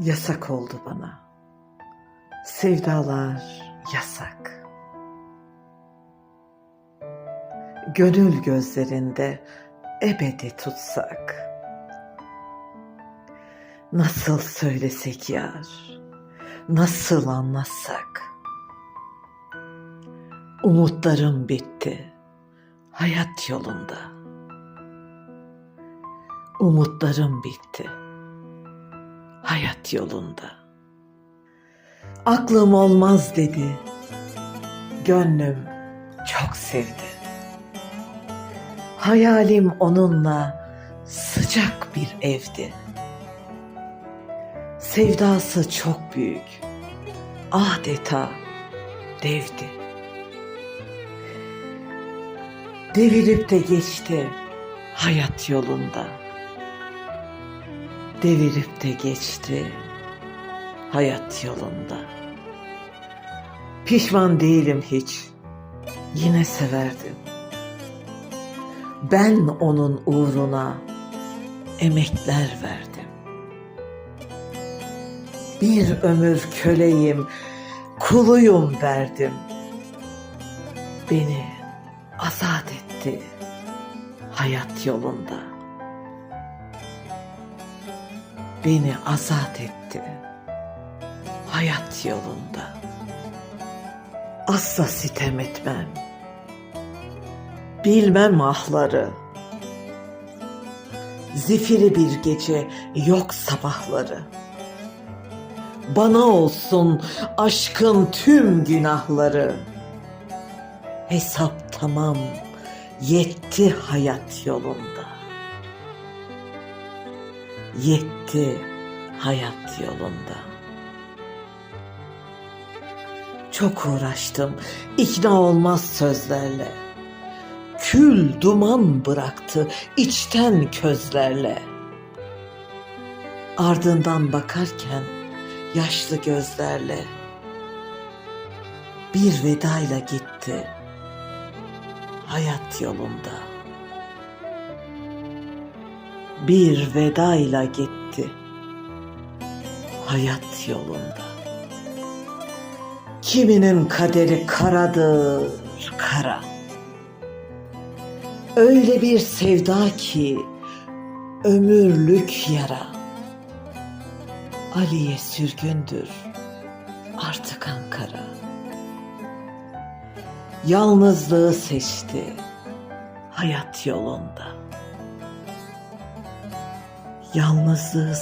Yasak oldu bana. Sevdalar yasak. Gönül gözlerinde ebedi tutsak. Nasıl söylesek yar, nasıl anlatsak. Umutlarım bitti hayat yolunda. Umutlarım bitti hayat yolunda. Aklım olmaz dedi. Gönlüm çok sevdi. Hayalim onunla sıcak bir evdi. Sevdası çok büyük. Adeta devdi. Devirip de geçti hayat yolunda devirip de geçti hayat yolunda. Pişman değilim hiç, yine severdim. Ben onun uğruna emekler verdim. Bir ömür köleyim, kuluyum derdim. Beni azat etti hayat yolunda. Beni azat etti hayat yolunda. Asla sitem etmem. Bilmem ahları. Zifiri bir gece yok sabahları. Bana olsun aşkın tüm günahları. Hesap tamam yetti hayat yolunda yetti hayat yolunda. Çok uğraştım ikna olmaz sözlerle. Kül duman bıraktı içten közlerle. Ardından bakarken yaşlı gözlerle bir vedayla gitti hayat yolunda bir vedayla gitti hayat yolunda. Kiminin kaderi karadır kara. Öyle bir sevda ki ömürlük yara. Ali'ye sürgündür artık Ankara. Yalnızlığı seçti hayat yolunda yalnızlığı